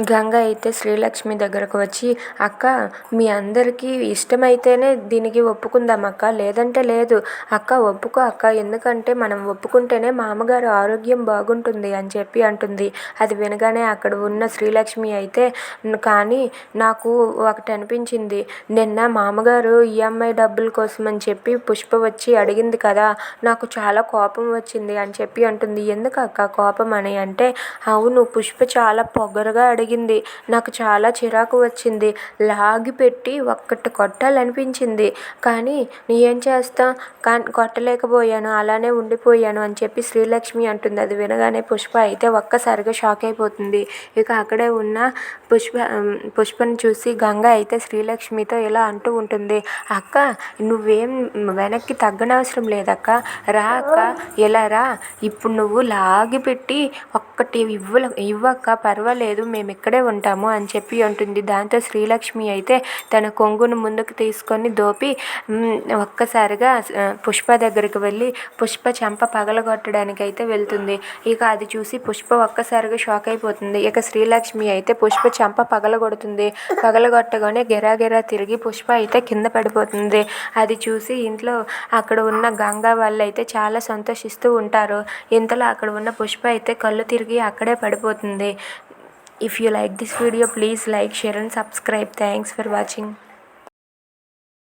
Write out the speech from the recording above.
గంగ అయితే శ్రీలక్ష్మి దగ్గరకు వచ్చి అక్క మీ అందరికీ ఇష్టమైతేనే దీనికి ఒప్పుకుందాం అక్క. లేదంటే లేదు. అక్క ఒప్పుకో అక్క. ఎందుకంటే మనం ఒప్పుకుంటేనే మామగారు ఆరోగ్యం బాగుంటుంది అని చెప్పి అంటుంది. అది వినగానే అక్కడ ఉన్న శ్రీలక్ష్మి అయితే కానీ నాకు ఒకటి అనిపించింది. నిన్న మామగారు ఈఎంఐ డబ్బుల కోసం అని చెప్పి పుష్ప వచ్చి అడిగింది కదా. నాకు చాలా కోపం వచ్చింది అని చెప్పి అంటుంది. ఎందుకు అక్క కోపం? అని అంటే అవును పుష్ప చాలా పొగరుగా జరిగింది. నాకు చాలా చిరాకు వచ్చింది. లాగి పెట్టి ఒక్కటి కొట్టాలనిపించింది. కానీ ఏం చేస్తా? కానీ కొట్టలేకపోయాను. అలానే ఉండిపోయాను అని చెప్పి శ్రీలక్ష్మి అంటుంది. అది వినగానే పుష్ప అయితే ఒక్కసారిగా షాక్ అయిపోతుంది. ఇక అక్కడే ఉన్న పుష్ప పుష్పను చూసి గంగ అయితే శ్రీలక్ష్మితో ఇలా అంటూ ఉంటుంది. అక్క నువ్వేం వెనక్కి తగ్గనవసరం లేదక్క. రా అక్క. ఇలా రా. ఇప్పుడు నువ్వు లాగి పెట్టి ఒక్కటి ఇవ్వ ఇవ్వక్క పర్వాలేదు మేము ఇక్కడే ఉంటాము అని చెప్పి అంటుంది. దాంతో శ్రీలక్ష్మి అయితే తన కొంగును ముందుకు తీసుకొని దోపి ఒక్కసారిగా పుష్ప దగ్గరికి వెళ్ళి పుష్ప చెంప పగలగొట్టడానికి అయితే వెళ్తుంది. ఇక అది చూసి పుష్ప ఒక్కసారిగా షాక్ అయిపోతుంది. ఇక శ్రీలక్ష్మి అయితే పుష్ప చెంప పగలగొడుతుంది. పగలగొట్టగానే గెరా తిరిగి పుష్ప అయితే కింద పడిపోతుంది. అది చూసి ఇంట్లో అక్కడ ఉన్న గంగా వాళ్ళు అయితే చాలా సంతోషిస్తూ ఉంటారు. ఇంతలో అక్కడ ఉన్న పుష్ప అయితే కళ్ళు తిరిగి అక్కడే పడిపోతుంది. If you like this video please like share and subscribe thanks for watching